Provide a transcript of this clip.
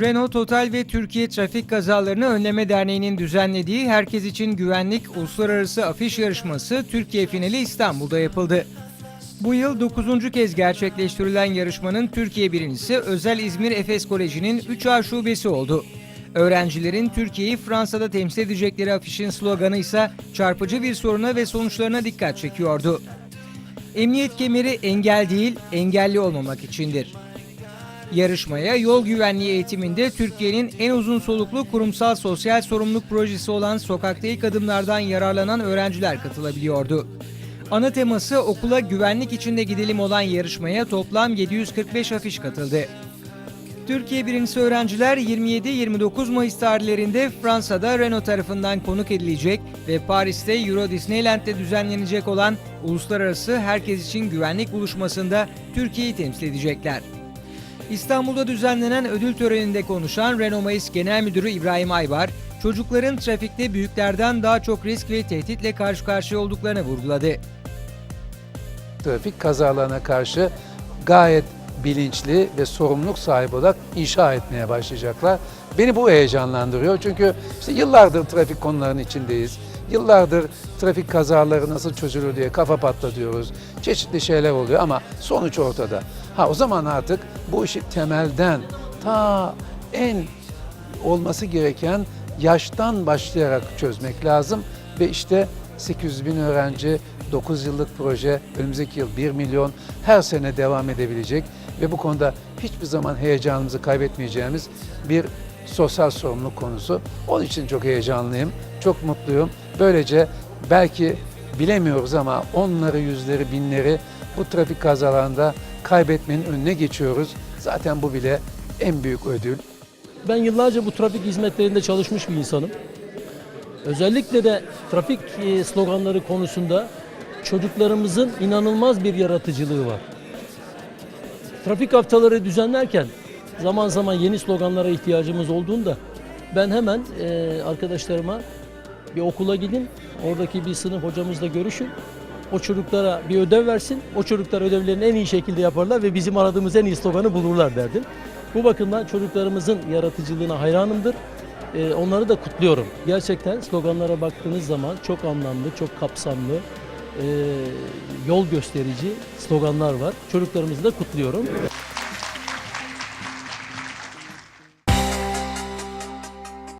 Renault Total ve Türkiye Trafik Kazalarını Önleme Derneği'nin düzenlediği Herkes için Güvenlik Uluslararası Afiş Yarışması Türkiye finali İstanbul'da yapıldı. Bu yıl 9. kez gerçekleştirilen yarışmanın Türkiye birincisi Özel İzmir Efes Koleji'nin 3A şubesi oldu. Öğrencilerin Türkiye'yi Fransa'da temsil edecekleri afişin sloganı ise çarpıcı bir soruna ve sonuçlarına dikkat çekiyordu. Emniyet kemeri engel değil, engelli olmamak içindir. Yarışmaya yol güvenliği eğitiminde Türkiye'nin en uzun soluklu kurumsal sosyal sorumluluk projesi olan Sokakta İlk Adımlardan yararlanan öğrenciler katılabiliyordu. Ana teması okula güvenlik içinde gidelim olan yarışmaya toplam 745 afiş katıldı. Türkiye birincisi öğrenciler 27-29 Mayıs tarihlerinde Fransa'da Renault tarafından konuk edilecek ve Paris'te Euro Disneyland'de düzenlenecek olan Uluslararası Herkes için Güvenlik buluşmasında Türkiye'yi temsil edecekler. İstanbul'da düzenlenen ödül töreninde konuşan Renault Mayıs Genel Müdürü İbrahim Aybar, çocukların trafikte büyüklerden daha çok risk ve tehditle karşı karşıya olduklarını vurguladı. trafik kazalarına karşı gayet bilinçli ve sorumluluk sahibi olarak inşa etmeye başlayacaklar. Beni bu heyecanlandırıyor çünkü işte yıllardır trafik konularının içindeyiz. Yıllardır trafik kazaları nasıl çözülür diye kafa patlatıyoruz. Çeşitli şeyler oluyor ama sonuç ortada. Ha o zaman artık bu işi temelden ta en olması gereken yaştan başlayarak çözmek lazım ve işte 800 bin öğrenci, 9 yıllık proje, önümüzdeki yıl 1 milyon her sene devam edebilecek ve bu konuda hiçbir zaman heyecanımızı kaybetmeyeceğimiz bir sosyal sorumluluk konusu. Onun için çok heyecanlıyım, çok mutluyum. Böylece belki bilemiyoruz ama onları, yüzleri, binleri bu trafik kazalarında kaybetmenin önüne geçiyoruz. Zaten bu bile en büyük ödül. Ben yıllarca bu trafik hizmetlerinde çalışmış bir insanım. Özellikle de trafik e, sloganları konusunda çocuklarımızın inanılmaz bir yaratıcılığı var. Trafik haftaları düzenlerken zaman zaman yeni sloganlara ihtiyacımız olduğunda ben hemen e, arkadaşlarıma bir okula gidin, oradaki bir sınıf hocamızla görüşün. O çocuklara bir ödev versin. O çocuklar ödevlerini en iyi şekilde yaparlar ve bizim aradığımız en iyi sloganı bulurlar derdim. Bu bakımdan çocuklarımızın yaratıcılığına hayranımdır. Ee, onları da kutluyorum. Gerçekten sloganlara baktığınız zaman çok anlamlı, çok kapsamlı, e, yol gösterici sloganlar var. Çocuklarımızı da kutluyorum.